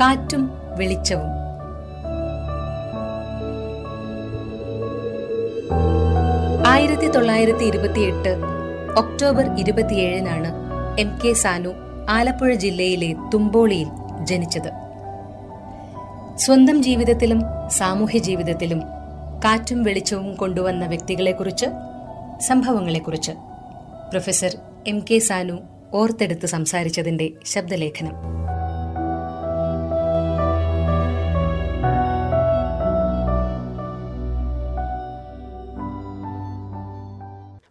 കാറ്റും വെളിച്ചവും. ആയിരത്തി തൊള്ളായിരത്തി ഇരുപത്തിയെട്ട് ഒക്ടോബർ ഇരുപത്തിയേഴിനാണ് എം കെ സാനു ആലപ്പുഴ ജില്ലയിലെ തുമ്പോളിയിൽ ജനിച്ചത്. സ്വന്തം ജീവിതത്തിലും സാമൂഹ്യ ജീവിതത്തിലും കാറ്റും വെളിച്ചവും കൊണ്ടുവന്ന വ്യക്തികളെക്കുറിച്ച് സംഭവങ്ങളെക്കുറിച്ച്. പ്രൊഫസർ എം കെ സാനു ഓർത്തെടുത്ത് സംസാരിച്ചതിന്റെ ശബ്ദലേഖനം.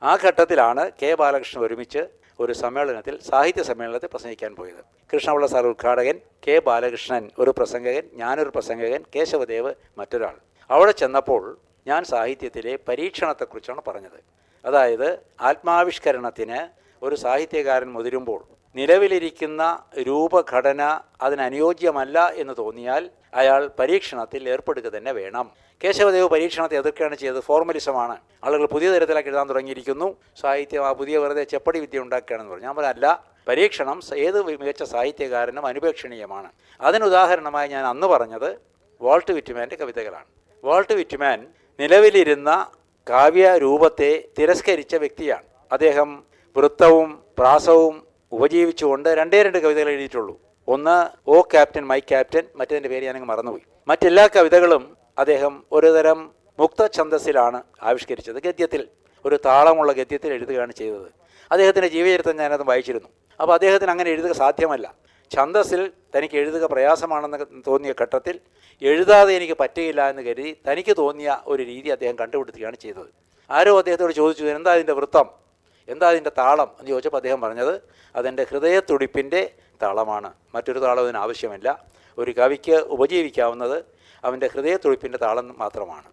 ആ ഘട്ടത്തിലാണ് കെ ബാലകൃഷ്ണൻ ഒരുമിച്ച് ഒരു സമ്മേളനത്തിൽ സാഹിത്യ സമ്മേളനത്തിൽ പ്രസംഗിക്കാൻ പോയത്. കൃഷ്ണപിള്ള സാർ ഉദ്ഘാടകൻ കെ ബാലകൃഷ്ണൻ ഒരു പ്രസംഗകൻ ഞാനൊരു പ്രസംഗകൻ കേശവദേവ് മറ്റൊരാൾ. അവിടെ ചെന്നപ്പോൾ ഞാൻ സാഹിത്യത്തിലെ പരീക്ഷണത്തെക്കുറിച്ചാണ് പറഞ്ഞത്. അതായത് ആത്മാവിഷ്കരണത്തിന് ഒരു സാഹിത്യകാരൻ മുതിരുമ്പോൾ നിലവിലിരിക്കുന്ന രൂപഘടന അതിനനുയോജ്യമല്ല എന്ന് തോന്നിയാൽ അയാൾ പരീക്ഷണത്തിൽ ഏർപ്പെടുക തന്നെ വേണം. കേശവദേവ് പരീക്ഷണത്തെ എതിർക്കുകയാണ് ചെയ്തത്. ഫോർമലിസമാണ്. ആളുകൾ പുതിയ തരത്തിലാക്കി എഴുതാൻ തുടങ്ങിയിരിക്കുന്നു. സാഹിത്യം ആ പുതിയ വെറുതെ ചെപ്പടി വിദ്യ ഉണ്ടാക്കുകയാണെന്ന് പറഞ്ഞു. ഞാൻ പറഞ്ഞല്ല പരീക്ഷണം ഏത് മികച്ച സാഹിത്യകാരനും അനുപേക്ഷണീയമാണ്. അതിനുദാഹരണമായി ഞാൻ അന്ന് പറഞ്ഞത് വാൾട്ട് വിറ്റുമാന്റെ കവിതകളാണ്. വാൾട്ട് വിറ്റ്മാൻ നിലവിലിരുന്ന കാവ്യ രൂപത്തെ തിരസ്കരിച്ച വ്യക്തിയാണ്. അദ്ദേഹം വൃത്തവും പ്രാസവും ഉപജീവിച്ചുകൊണ്ട് രണ്ടേ രണ്ട് കവിതകൾ എഴുതിയിട്ടുള്ളൂ. ഒന്ന് ഓ ക്യാപ്റ്റൻ മൈ ക്യാപ്റ്റൻ മറ്റേതിന്റെ പേര് ഞാനങ്ങ് മറന്നുപോയി. മറ്റെല്ലാ കവിതകളും അദ്ദേഹം ഒരുതരം മുക്ത ഛന്ദസ്സിലാണ് ആവിഷ്കരിച്ചത്. ഗദ്യത്തിൽ ഒരു താളമുള്ള ഗദ്യത്തിൽ എഴുതുകയാണ് ചെയ്തത്. അദ്ദേഹത്തിന്റെ ജീവചരിത്രം ഞാനത് വായിച്ചിരുന്നു. അപ്പോൾ അദ്ദേഹത്തിന് അങ്ങനെ എഴുതുക സാധ്യമല്ല. ഛന്ദസ്സിൽ തനിക്ക് എഴുതുക പ്രയാസമാണെന്ന് തോന്നിയ ഘട്ടത്തിൽ എഴുതാതെ എനിക്ക് പറ്റുകയില്ല എന്ന് കരുതി തനിക്ക് തോന്നിയ ഒരു രീതി അദ്ദേഹം കണ്ടുപിടുത്തുകയാണ് ചെയ്തത്. ആരോ അദ്ദേഹത്തോട് ചോദിച്ചു എന്താ അതിന്റെ വൃത്തം? എന്താ അതിന്റെ താളം എന്ന് ചോദിച്ചപ്പോൾ അദ്ദേഹം പറഞ്ഞത് അതെന്റെ ഹൃദയത്തുടിപ്പിന്റെ താളമാണ്. മറ്റൊരു താളം അതിന് ആവശ്യമില്ല. ഒരു കവിക്ക് ഉപജീവിക്കാവുന്നത് അവന്റെ ഹൃദയത്തുടിപ്പിന്റെ താളം മാത്രമാണ്.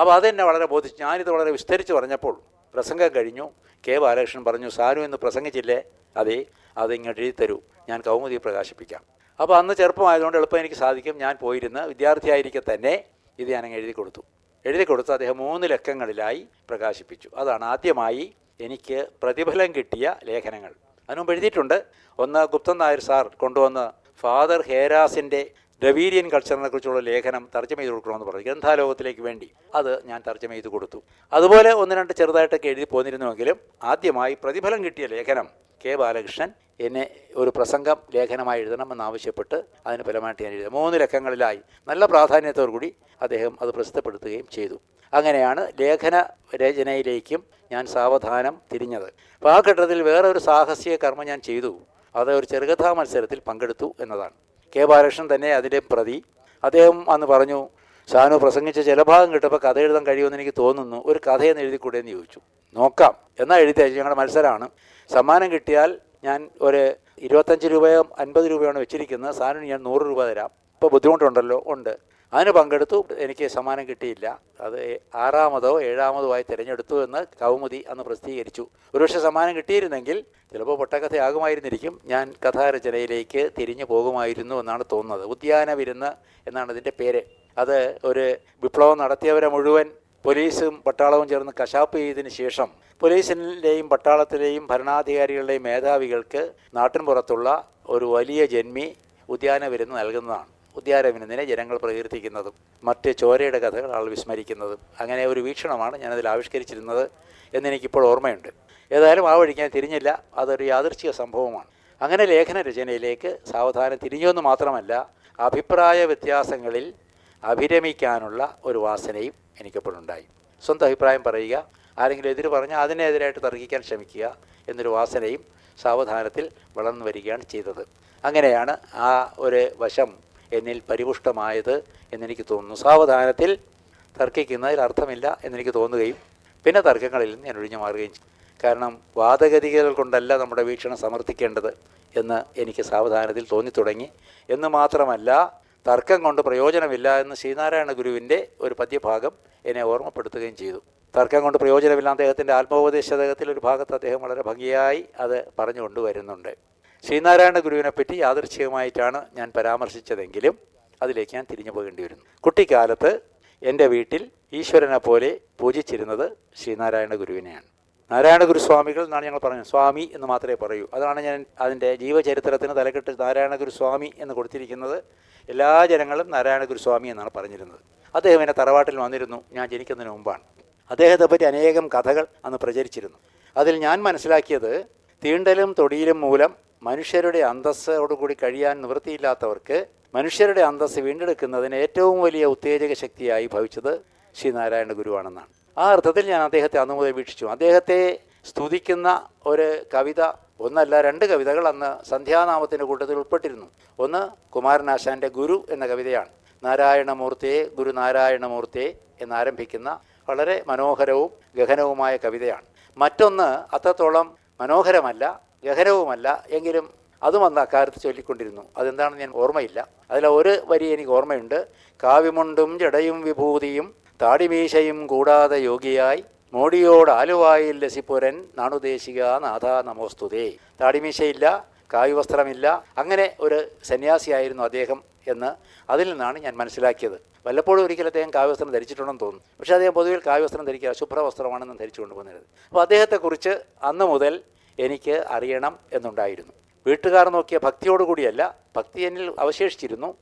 അപ്പോൾ അതെന്നെ വളരെ ബോധിച്ചു ഞാനിത് വളരെ വിസ്തരിച്ച് പറഞ്ഞപ്പോൾ പ്രസംഗം കഴിഞ്ഞു. കെ ബാലകൃഷ്ണൻ പറഞ്ഞു സാനു എന്ന് പ്രസംഗിച്ചില്ലേ? അതെ അത് ഇങ്ങോട്ട് എഴുതി തരൂ. ഞാൻ കൗമുദി പ്രകാശിപ്പിക്കാം. അപ്പോൾ അന്ന് ചെറുപ്പമായതുകൊണ്ട് എളുപ്പം എനിക്ക് സാധിക്കും. ഞാൻ പോയിരുന്ന് വിദ്യാർത്ഥിയായിരിക്കെ തന്നെ ഇത് ഞാൻ എഴുതി കൊടുത്തു. എഴുതി കൊടുത്ത് അദ്ദേഹം മൂന്ന് ലക്കങ്ങളിലായി പ്രകാശിപ്പിച്ചു. അതാണ് ആദ്യമായി എനിക്ക് പ്രതിഫലം കിട്ടിയ ലേഖനങ്ങൾ. അതിനുമുമ്പ് എഴുതിയിട്ടുണ്ട് ഒന്ന് ഗുപ്തൻ നായർ സാർ കൊണ്ടുവന്ന് ഫാദർ ഹേരാസിന്റെ ദ്രവീരിയൻ കൾച്ചറിനെ കുറിച്ചുള്ള ലേഖനം തർജമ ചെയ്ത് കൊടുക്കണമെന്ന് പറഞ്ഞു. ഗ്രന്ഥാലോകത്തിലേക്ക് വേണ്ടി. അത് ഞാൻ തർജമ ചെയ്ത് കൊടുത്തു. അതുപോലെ ഒന്ന് രണ്ട് ചെറുതായിട്ടൊക്കെ എഴുതി പോന്നിരുന്നുവെങ്കിലും ആദ്യമായി പ്രതിഫലം കിട്ടിയ ലേഖനം കെ ബാലകൃഷ്ണൻ എന്നെ ഒരു പ്രസംഗം ലേഖനമായി എഴുതണമെന്നാവശ്യപ്പെട്ട് അതിന് ഫലമായിട്ട് ഞാൻ എഴുതി. മൂന്ന് ലക്കങ്ങളിലായി നല്ല പ്രാധാന്യത്തോടു കൂടി അദ്ദേഹം അത് പ്രസിദ്ധപ്പെടുത്തുകയും ചെയ്തു. അങ്ങനെയാണ് ലേഖന രചനയിലേക്കും ഞാൻ സാവധാനം തിരിഞ്ഞത്. അപ്പോൾ ആ ഘട്ടത്തിൽ വേറെ ഒരു സാഹസിക കർമ്മം ഞാൻ ചെയ്തു. അത് ഒരു ചെറുകഥാ മത്സരത്തിൽ പങ്കെടുത്തു എന്നതാണ്. കെ ബാലകൃഷ്ണൻ തന്നെ അതിന്റെ പ്രതി. അദ്ദേഹം അന്ന് പറഞ്ഞു ഷാനു പ്രസംഗിച്ച ചില ഭാഗം കിട്ടപ്പോൾ കഥ എഴുതാൻ കഴിയുമെന്ന് എനിക്ക് തോന്നുന്നു. ഒരു കഥയെന്ന് എഴുതിക്കൂടെ എന്ന് ചോദിച്ചു. നോക്കാം. എന്നാൽ എഴുതി അയച്ചു ഞങ്ങളുടെ മത്സരമാണ്. സമ്മാനം കിട്ടിയാൽ ഞാൻ ഒരു ഇരുപത്തഞ്ച് രൂപയോ അൻപത് രൂപയാണ് വെച്ചിരിക്കുന്നത്. സാറിന് ഞാൻ നൂറ് രൂപ തരാം. ഇപ്പോൾ ബുദ്ധിമുട്ടുണ്ടല്ലോ? ഉണ്ട്. അതിന് പങ്കെടുത്തു. എനിക്ക് സമ്മാനം കിട്ടിയില്ല. അത് ആറാമതോ ഏഴാമതോ ആയി തിരഞ്ഞെടുത്തു എന്ന് കൗമുദി അന്ന് പ്രസിദ്ധീകരിച്ചു. ഒരുപക്ഷെ സമ്മാനം കിട്ടിയിരുന്നെങ്കിൽ ചിലപ്പോൾ പൊട്ടക്കഥയാകുമായിരുന്നിരിക്കും ഞാൻ കഥാരചനയിലേക്ക് തിരിഞ്ഞു പോകുമായിരുന്നു എന്നാണ് തോന്നുന്നത്. ഉദ്യാന വിരുന്ന് എന്നാണ് ഇതിന്റെ പേര്. അത് ഒരു വിപ്ലവം നടത്തിയവരെ മുഴുവൻ പോലീസും പട്ടാളവും ചേർന്ന് കശാപ്പ് ചെയ്തതിന് ശേഷം പോലീസിന്റെയും പട്ടാളത്തിലെയും ഭരണാധികാരികളുടെയും മേധാവികൾക്ക് നാട്ടിൻ പുറത്തുള്ള ഒരു വലിയ ജന്മി ഉദ്യാന വിരുന്ന് നൽകുന്നതാണ്. ഉദ്യാന വിരുന്നിനെ ജനങ്ങൾ പ്രകീർത്തിക്കുന്നതും മറ്റ് ചോരയുടെ കഥകൾ ആൾ വിസ്മരിക്കുന്നതും അങ്ങനെ ഒരു വീക്ഷണമാണ് ഞാനതിൽ ആവിഷ്കരിച്ചിരുന്നത് എന്നെനിക്കിപ്പോൾ ഓർമ്മയുണ്ട്. ഏതായാലും ആ വഴിക്ക് ഞാൻ തിരിഞ്ഞില്ല. അതൊരു യാദൃശ്ചിക സംഭവമാണ്. അങ്ങനെ ലേഖന രചനയിലേക്ക് സാവധാനം തിരിഞ്ഞുവെന്ന് മാത്രമല്ല അഭിപ്രായ വ്യത്യാസങ്ങളിൽ അഭിരമിക്കാനുള്ള ഒരു വാസനയും എനിക്കപ്പോഴുണ്ടായി സ്വന്തം അഭിപ്രായം പറയുക ആരെങ്കിലും എതിര് പറഞ്ഞാൽ അതിനെതിരായിട്ട് തർക്കിക്കാൻ ശ്രമിക്കുക എന്നൊരു വാസനയും സാവധാനത്തിൽ വളർന്നു വരികയാണ് ചെയ്തത്. അങ്ങനെയാണ് ആ ഒരു വശം എന്നിൽ പരിപുഷ്ടമായത് എന്നെനിക്ക് തോന്നുന്നു. സാവധാനത്തിൽ തർക്കിക്കുന്നതിൽ അർത്ഥമില്ല എന്നെനിക്ക് തോന്നുകയും പിന്നെ തർക്കങ്ങളിൽ നിന്ന് ഞാൻ ഒഴിഞ്ഞു മാറുകയും ചെയ്യും കാരണം വാദഗതികൾ കൊണ്ടല്ല നമ്മുടെ വീക്ഷണം സമർത്ഥിക്കേണ്ടത് എന്ന് എനിക്ക് സാവധാനത്തിൽ തോന്നിത്തുടങ്ങി. എന്ന് മാത്രമല്ല തർക്കം കൊണ്ട് പ്രയോജനമില്ല എന്ന് ശ്രീനാരായണ ഗുരുവിന്റെ ഒരു പദ്യഭാഗം എന്നെ ഓർമ്മപ്പെടുത്തുകയും ചെയ്തു. തർക്കം കൊണ്ട് പ്രയോജനമില്ല അദ്ദേഹത്തിന്റെ ആത്മോപദേശ അദ്ദേഹത്തിൽ ഒരു ഭാഗത്ത് അദ്ദേഹം വളരെ ഭംഗിയായി അത് പറഞ്ഞു കൊണ്ടുവരുന്നുണ്ട്. ശ്രീനാരായണ ഗുരുവിനെ പറ്റി യാദൃച്ഛികമായിട്ടാണ് ഞാൻ പരാമർശിച്ചതെങ്കിലും അതിലേക്ക് ഞാൻ തിരിഞ്ഞു പോകേണ്ടി വരുന്നു. കുട്ടിക്കാലത്ത് എന്റെ വീട്ടിൽ ഈശ്വരനെ പോലെ പൂജിച്ചിരുന്നത് ശ്രീനാരായണ ഗുരുവിനെയാണ് നാരായണ ഗുരുസ്വാമികൾ എന്നാണ് ഞങ്ങൾ പറഞ്ഞത് സ്വാമി എന്ന് മാത്രമേ പറയൂ. അതാണ് ഞാൻ അതിന്റെ ജീവചരിത്രത്തിന് തലക്കെട്ട് നാരായണ ഗുരുസ്വാമി എന്ന് കൊടുത്തിരിക്കുന്നത്. എല്ലാ ജനങ്ങളും നാരായണ ഗുരുസ്വാമി എന്നാണ് പറഞ്ഞിരുന്നത്. അദ്ദേഹം എന്നെ തറവാട്ടിൽ വന്നിരുന്നു. ഞാൻ ജനിക്കുന്നതിന് മുമ്പാണ്. അദ്ദേഹത്തെ പറ്റി അനേകം കഥകൾ അന്ന് പ്രചരിച്ചിരുന്നു. അതിൽ ഞാൻ മനസ്സിലാക്കിയത് തീണ്ടലും തൊടിയിലും മൂലം മനുഷ്യരുടെ അന്തസ്സോടുകൂടി കഴിയാൻ നിവൃത്തിയില്ലാത്തവർക്ക് മനുഷ്യരുടെ അന്തസ്സ് വീണ്ടെടുക്കുന്നതിന് ഏറ്റവും വലിയ ഉത്തേജക ശക്തിയായി ഭവിച്ചത് ശ്രീനാരായണ ഗുരുവാണെന്നാണ്. ആ അർത്ഥത്തിൽ ഞാൻ അദ്ദേഹത്തെ അന്ന് മുതൽ വീക്ഷിച്ചു. അദ്ദേഹത്തെ സ്തുതിക്കുന്ന ഒരു കവിത ഒന്നല്ല രണ്ട് കവിതകൾ അന്ന് സന്ധ്യാനാമത്തിന്റെ കൂട്ടത്തിൽ ഉൾപ്പെട്ടിരുന്നു. ഒന്ന് കുമാരനാശാന്റെ ഗുരു എന്ന കവിതയാണ്. നാരായണമൂർത്തിയെ ഗുരു നാരായണമൂർത്തിയെ എന്നാരംഭിക്കുന്ന വളരെ മനോഹരവും ഗഹനവുമായ കവിതയാണ്. മറ്റൊന്ന് അത്രത്തോളം മനോഹരമല്ല ഗഹനവുമല്ല. എങ്കിലും അതും അന്ന് അക്കാലത്ത് ചൊല്ലിക്കൊണ്ടിരുന്നു. അതെന്താണെന്ന് ഞാൻ ഓർമ്മയില്ല. അതിൽ ഒരു വരി എനിക്ക് ഓർമ്മയുണ്ട്. കാവ്യമുണ്ടും ജടയും വിഭൂതിയും താടിമീശയും കൂടാതെ യോഗിയായി മോടിയോട് ആലുവായിൽ ലസിപുരൻ നാണുദേശിക നാഥ നമോസ്തുതേ. താടിമീശയില്ല കാവ്യവസ്ത്രമില്ല. അങ്ങനെ ഒരു സന്യാസിയായിരുന്നു അദ്ദേഹം എന്ന് അതിൽ നിന്നാണ് ഞാൻ മനസ്സിലാക്കിയത്. വല്ലപ്പോഴും ഒരിക്കൽ അദ്ദേഹം കാവ്യവസ്ത്രം ധരിച്ചിട്ടുണ്ടെന്ന് തോന്നുന്നു. പക്ഷേ അദ്ദേഹം പൊതുവിൽ കാവ്യവസ്ത്രം ധരിക്കുക ശുഭ്രവസ്ത്രമാണെന്ന് ധരിച്ചുകൊണ്ട് പോകുന്നത് അപ്പോൾ അദ്ദേഹത്തെക്കുറിച്ച് അന്ന് മുതൽ എനിക്ക് അറിയണം എന്നുണ്ടായിരുന്നു. വീട്ടുകാർ നോക്കിയ ഭക്തിയോടുകൂടിയല്ല ഭക്തി എന്നിൽ അവശേഷിച്ചിരുന്നു.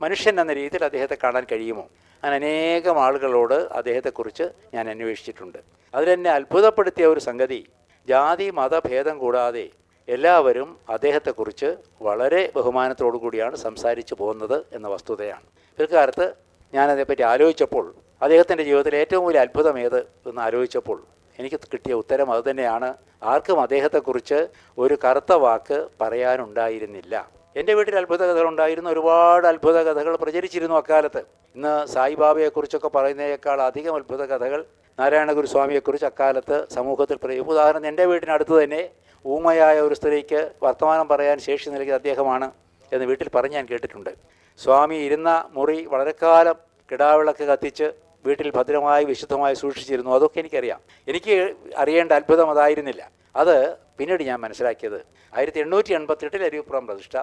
മനുഷ്യൻ എന്ന രീതിയിൽ അദ്ദേഹത്തെ കാണാൻ കഴിയുമോ? അങ്ങനെ അനേകം ആളുകളോട് അദ്ദേഹത്തെക്കുറിച്ച് ഞാൻ അന്വേഷിച്ചിട്ടുണ്ട്. അതിലെന്നെ അത്ഭുതപ്പെടുത്തിയ ഒരു സംഗതി ജാതി മതഭേദം കൂടാതെ എല്ലാവരും അദ്ദേഹത്തെക്കുറിച്ച് വളരെ ബഹുമാനത്തോടു കൂടിയാണ് സംസാരിച്ചു പോകുന്നത് എന്ന വസ്തുതയാണ്. പിൽക്കാലത്ത് ഞാനതേപ്പറ്റി ആലോചിച്ചപ്പോൾ അദ്ദേഹത്തിന്റെ ജീവിതത്തിൽ ഏറ്റവും വലിയ അത്ഭുതം ഏത് എന്ന് ആലോചിച്ചപ്പോൾ എനിക്ക് കിട്ടിയ ഉത്തരം അതുതന്നെയാണ് ആർക്കും അദ്ദേഹത്തെക്കുറിച്ച് ഒരു കറുത്ത വാക്ക് പറയാനുണ്ടായിരുന്നില്ല. എന്റെ വീട്ടിൽ അത്ഭുത കഥകൾ ഉണ്ടായിരുന്നു. ഒരുപാട് അത്ഭുത കഥകൾ പ്രചരിച്ചിരുന്നു അക്കാലത്ത്. ഇന്ന് സായിബാബയെക്കുറിച്ചൊക്കെ പറയുന്നതിനേക്കാൾ അധികം അത്ഭുത കഥകൾ നാരായണഗുരു ഗുരുസ്വാമിയെക്കുറിച്ച് അക്കാലത്ത് സമൂഹത്തിൽ പറയും. ഉദാഹരണം എന്റെ വീട്ടിനടുത്ത് തന്നെ ഊമയായ ഒരു സ്ത്രീക്ക് വർത്തമാനം പറയാൻ ശേഷി നൽകിയ അദ്ദേഹമാണ് എന്ന് വീട്ടിൽ പറഞ്ഞ് ഞാൻ കേട്ടിട്ടുണ്ട്. സ്വാമി ഇരുന്ന മുറി വളരെക്കാലം കാലം കിടാവിളക്ക് കത്തിച്ച് വീട്ടിൽ ഭദ്രമായി വിശുദ്ധമായി സൂക്ഷിച്ചിരുന്നു. അതൊക്കെ എനിക്കറിയാം. എനിക്ക് അറിയേണ്ട അത്ഭുതം അതായിരുന്നില്ല. അത് പിന്നീട് ഞാൻ മനസ്സിലാക്കിയത്. ആയിരത്തി എണ്ണൂറ്റി എൺപത്തെട്ടിൽ അരിവിപ്പുറം പ്രതിഷ്ഠ.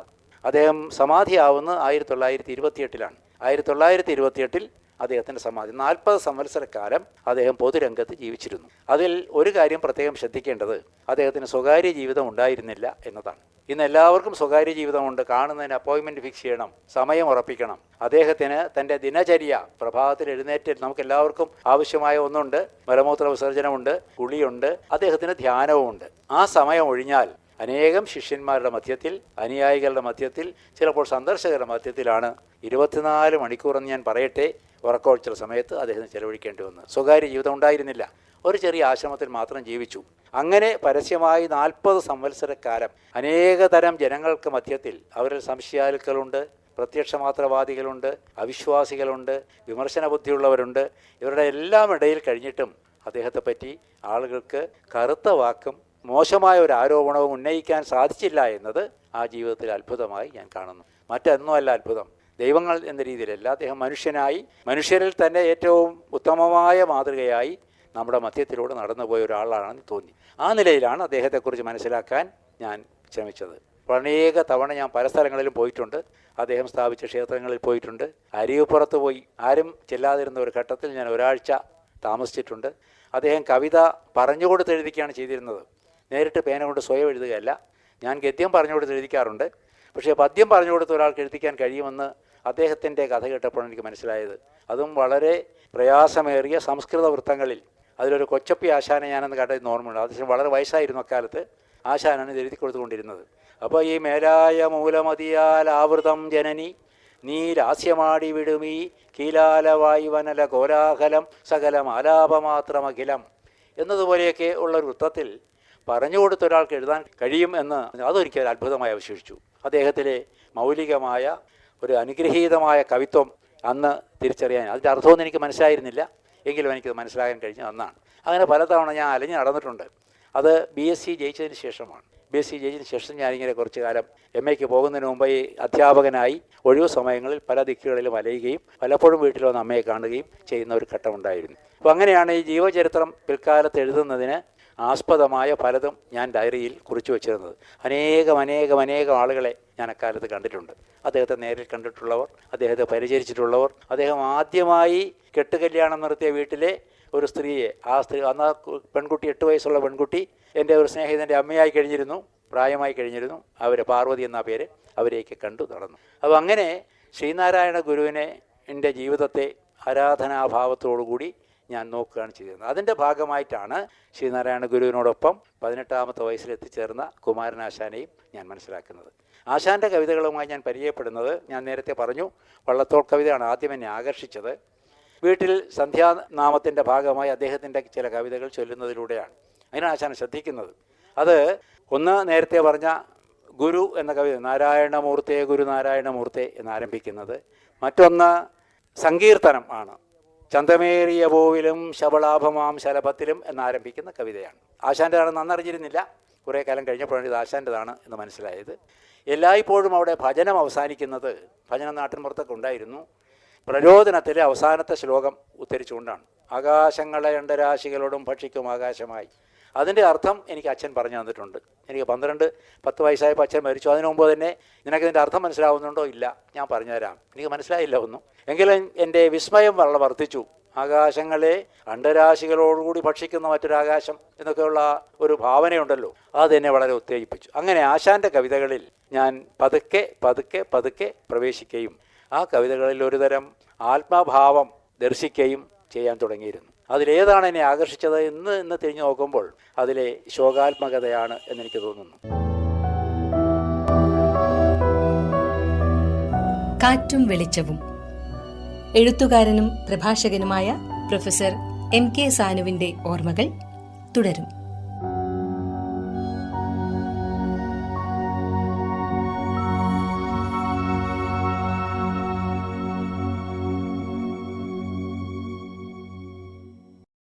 അദ്ദേഹം സമാധിയാവുന്ന ആയിരത്തി തൊള്ളായിരത്തി ഇരുപത്തിയെട്ടിലാണ്. ആയിരത്തി തൊള്ളായിരത്തി ഇരുപത്തിയെട്ടിൽ അദ്ദേഹത്തിന്റെ സമാധി. നാൽപ്പത് സംവത്സരക്കാലം അദ്ദേഹം പൊതുരംഗത്ത് ജീവിച്ചിരുന്നു. അതിൽ ഒരു കാര്യം പ്രത്യേകം ശ്രദ്ധിക്കേണ്ടത് അദ്ദേഹത്തിന് സ്വകാര്യ ജീവിതം ഉണ്ടായിരുന്നില്ല എന്നതാണ്. ഇന്ന് എല്ലാവർക്കും സ്വകാര്യ ജീവിതമുണ്ട്. കാണുന്നതിന് അപ്പോയിൻമെന്റ് ഫിക്സ് ചെയ്യണം സമയം ഉറപ്പിക്കണം. അദ്ദേഹത്തിന് തന്റെ ദിനചര്യ പ്രഭാതത്തിൽ എഴുന്നേറ്റ് നമുക്ക് എല്ലാവർക്കും ആവശ്യമായ ഒന്നുണ്ട്. മലമൂത്ര വിസർജനമുണ്ട് കുളിയുണ്ട് അദ്ദേഹത്തിന് ധ്യാനവുമുണ്ട്. ആ സമയം ഒഴിഞ്ഞാൽ അനേകം ശിഷ്യന്മാരുടെ മധ്യത്തിൽ അനുയായികളുടെ മധ്യത്തിൽ ചിലപ്പോൾ സന്ദർശകരുടെ മധ്യത്തിലാണ് ഇരുപത്തിനാല് മണിക്കൂറെന്ന് ഞാൻ പറയട്ടെ ഉറക്കമൊഴിച്ചുള്ള സമയത്ത് അദ്ദേഹത്തിന് ചെലവഴിക്കേണ്ടി വന്നു സ്വകാര്യ ജീവിതം ഉണ്ടായിരുന്നില്ല. ഒരു ചെറിയ ആശ്രമത്തിൽ മാത്രം ജീവിച്ചു. അങ്ങനെ പരസ്യമായി നാൽപ്പത് സംവത്സരക്കാലം അനേക തരം ജനങ്ങൾക്ക് മധ്യത്തിൽ അവരിൽ സംശയാലുക്കളുണ്ട് പ്രത്യക്ഷമാത്രവാദികളുണ്ട് അവിശ്വാസികളുണ്ട് വിമർശന ബുദ്ധിയുള്ളവരുണ്ട് ഇവരുടെ എല്ലാം ഇടയിൽ കഴിഞ്ഞിട്ടും അദ്ദേഹത്തെപ്പറ്റി ആളുകൾക്ക് കറുത്ത വാക്കും മോശമായ ഒരു ആരോപണവും ഉന്നയിക്കാൻ സാധിച്ചില്ല എന്നത് ആ ജീവിതത്തിൽ അത്ഭുതമായി ഞാൻ കാണുന്നു. മറ്റൊന്നുമല്ല അത്ഭുതം. ദൈവങ്ങൾ എന്ന രീതിയിലല്ല അദ്ദേഹം മനുഷ്യനായി മനുഷ്യരിൽ തന്നെ ഏറ്റവും ഉത്തമമായ മാതൃകയായി നമ്മുടെ മധ്യത്തിലൂടെ നടന്നുപോയ ഒരാളാണെന്ന് തോന്നി. ആ നിലയിലാണ് അദ്ദേഹത്തെക്കുറിച്ച് മനസ്സിലാക്കാൻ ഞാൻ ശ്രമിച്ചത്. അനേക തവണ ഞാൻ പല സ്ഥലങ്ങളിലും പോയിട്ടുണ്ട്. അദ്ദേഹം സ്ഥാപിച്ച ക്ഷേത്രങ്ങളിൽ പോയിട്ടുണ്ട്. അരിയുപ്പുറത്ത് പോയി. ആരും ചെല്ലാതിരുന്ന ഒരു ഘട്ടത്തിൽ ഞാൻ ഒരാഴ്ച താമസിച്ചിട്ടുണ്ട്. അദ്ദേഹം കവിത പറഞ്ഞു എഴുതിക്കുകയാണ് ചെയ്തിരുന്നത്. നേരിട്ട് പേന കൊണ്ട് സ്വയം എഴുതുകയല്ല. ഞാൻ ഗദ്യം പറഞ്ഞു കൊടുത്ത് എഴുതിക്കാറുണ്ട്. പക്ഷേ പദ്യം പറഞ്ഞു കൊടുത്ത് ഒരാൾക്ക് എഴുതിക്കാൻ കഴിയുമെന്ന് അദ്ദേഹത്തിന്റെ കഥ കേട്ടപ്പോഴാണ് എനിക്ക് മനസ്സിലായത്. അതും വളരെ പ്രയാസമേറിയ സംസ്കൃത വൃത്തങ്ങളിൽ. അതിലൊരു കൊച്ചപ്പി ആശാനെ ഞാനെന്ന് കേട്ടതിന് ഓർമ്മയുണ്ട്. അതിന് വളരെ വയസ്സായിരുന്നു അക്കാലത്ത്. ആശാനാണ് ഇത് എഴുതി കൊടുത്തുകൊണ്ടിരുന്നത്. അപ്പോൾ ഈ മേലായ മൂലമതിയാൽ ആവൃതം ജനനി നീ രാസ്യമാടി വിടുമീ കീലാലവായുവനല കോലാഹലം സകലം ആലാപമാത്രമഖിലം എന്നതുപോലെയൊക്കെ ഉള്ള വൃത്തത്തിൽ പറഞ്ഞു കൊടുത്ത ഒരാൾക്ക് എഴുതാൻ കഴിയും എന്ന് അതൊരിക്കൽ അത്ഭുതമായി അവശേഷിച്ചു. അദ്ദേഹത്തിലെ മൗലികമായ ഒരു അനുഗ്രഹീതമായ കവിത്വം അന്ന് തിരിച്ചറിയാൻ അതിന്റെ അർത്ഥമൊന്നും എനിക്ക് മനസ്സിലായിരുന്നില്ല. എങ്കിലും എനിക്കത് മനസ്സിലാകാൻ കഴിഞ്ഞ അന്നാണ്. അങ്ങനെ പലതവണ ഞാൻ അലഞ്ഞു നടന്നിട്ടുണ്ട്. അത് ബി എസ് സി ജയിച്ചതിന് ശേഷമാണ്. ബി എസ് സി ജയിച്ചതിന് ശേഷം ഞാനിങ്ങനെ കുറച്ച് കാലം എം എക്ക് പോകുന്നതിന് മുമ്പ് ഈ അധ്യാപകനായി ഒഴിവു സമയങ്ങളിൽ പല ദിക്കുകളിലും അലയുകയും പലപ്പോഴും വീട്ടിൽ വന്ന് അമ്മയെ കാണുകയും ചെയ്യുന്ന ഒരു ഘട്ടമുണ്ടായിരുന്നു അപ്പോൾ അങ്ങനെയാണ് ഈ ജീവചരിത്രം പിൽക്കാലത്ത് എഴുതുന്നതിന് ആസ്പദമായ പലതും ഞാൻ ഡയറിയിൽ കുറിച്ചു വെച്ചിരുന്നത്. അനേകം അനേകം അനേകം ആളുകളെ ഞാൻ അക്കാലത്ത് കണ്ടിട്ടുണ്ട്. അദ്ദേഹത്തെ നേരിൽ കണ്ടിട്ടുള്ളവർ അദ്ദേഹത്തെ പരിചരിച്ചിട്ടുള്ളവർ അദ്ദേഹം ആദ്യമായി കെട്ടുകല്യാണം നടത്തിയ വീട്ടിലെ ഒരു സ്ത്രീയെ ആ സ്ത്രീ അന്ന് പെൺകുട്ടി എട്ട് വയസ്സുള്ള പെൺകുട്ടി എന്റെ ഒരു സ്നേഹിതന്റെ അമ്മയായി കഴിഞ്ഞിരുന്നു പ്രായമായി കഴിഞ്ഞിരുന്നു. അവർ പാർവതി എന്ന പേര് അവരെയൊക്കെ കണ്ടു നടന്നു. അപ്പോൾ അങ്ങനെ ശ്രീനാരായണ ഗുരുവിനെ എന്റെ ജീവിതത്തെ ആരാധനാഭാവത്തോടുകൂടി ഞാൻ നോക്കുകയാണ് ചെയ്തിരുന്നത്. അതിന്റെ ഭാഗമായിട്ടാണ് ശ്രീനാരായണ ഗുരുവിനോടൊപ്പം പതിനെട്ടാമത്തെ വയസ്സിൽ എത്തിച്ചേർന്ന കുമാരനാശാനെയും ഞാൻ മനസ്സിലാക്കുന്നത്. ആശാന്റെ കവിതകളുമായി ഞാൻ പരിചയപ്പെടുന്നത് ഞാൻ നേരത്തെ പറഞ്ഞു വള്ളത്തോൾ കവിതയാണ് ആദ്യം എന്നെ ആകർഷിച്ചത്. വീട്ടിൽ സന്ധ്യാനാമത്തിന്റെ ഭാഗമായി അദ്ദേഹത്തിന്റെ ചില കവിതകൾ ചൊല്ലുന്നതിലൂടെയാണ് അതിനാണ് ആശാൻ ശ്രദ്ധിക്കുന്നത്. അത് ഒന്ന് നേരത്തെ പറഞ്ഞ ഗുരു എന്ന കവിത നാരായണമൂർത്തേ ഗുരു നാരായണമൂർത്തേ എന്നാരംഭിക്കുന്നത്. മറ്റൊന്ന് സങ്കീർത്തനം ആണ്. ചന്തമേറിയ പോവിലും ശബളാഭമാം ശലഭത്തിലും എന്നാരംഭിക്കുന്ന കവിതയാണ്. ആശാന്റെതാണ് നന്നറിഞ്ഞിരുന്നില്ല. കുറേ കാലം കഴിഞ്ഞപ്പോഴാണ് ഇത് ആശാന്റെതാണ് എന്ന് മനസ്സിലായത്. എല്ലായ്പ്പോഴും അവിടെ ഭജനം അവസാനിക്കുന്നത് ഭജനം നാട്ടിൻപുറത്തൊക്കെ ഉണ്ടായിരുന്നു. പ്രചോദനത്തിലെ അവസാനത്തെ ശ്ലോകം ഉദ്ധരിച്ചുകൊണ്ടാണ്. ആകാശങ്ങളെ അണ്ടരാശികളോടും ഭക്ഷിക്കും ആകാശമായി. അതിന്റെ അർത്ഥം എനിക്ക് അച്ഛൻ പറഞ്ഞു തന്നിട്ടുണ്ട്. എനിക്ക് പന്ത്രണ്ട് പത്ത് വയസ്സായപ്പോൾ അച്ഛൻ മരിച്ചു. അതിനു മുമ്പ് തന്നെ നിനക്ക് ഇതിന്റെ അർത്ഥം മനസ്സിലാവുന്നുണ്ടോ? ഇല്ല. ഞാൻ പറഞ്ഞുതരാം. എനിക്ക് മനസ്സിലായില്ല ഒന്നും. എങ്കിലും എന്റെ വിസ്മയം വളരെ വർദ്ധിച്ചു. ആകാശങ്ങളെ അണ്ടരാശികളോടുകൂടി ഭക്ഷിക്കുന്ന മറ്റൊരാകാശം എന്നൊക്കെയുള്ള ഒരു ഭാവനയുണ്ടല്ലോ. അതെന്നെ വളരെ ഉത്തേജിപ്പിച്ചു. അങ്ങനെ ആശാന്റെ കവിതകളിൽ ഞാൻ പതുക്കെ പതുക്കെ പതുക്കെ പ്രവേശിക്കുകയും ആ കവിതകളിൽ ഒരുതരം ആത്മഭാവം ദർശിക്കുകയും ചെയ്യാൻ തുടങ്ങിയിരുന്നു. അതിലേതാണ് എന്നെ ആകർഷിച്ചത് എന്ന് ഇന്ന് തിരിഞ്ഞു നോക്കുമ്പോൾ അതിലെ ശോകാത്മകതയാണ് എന്നെനിക്ക് തോന്നുന്നു. കാറ്റും വെളിച്ചവും. എഴുത്തുകാരനും പ്രഭാഷകനുമായ പ്രൊഫസർ എം കെ സാനുവിന്റെ ഓർമ്മകൾ തുടരും.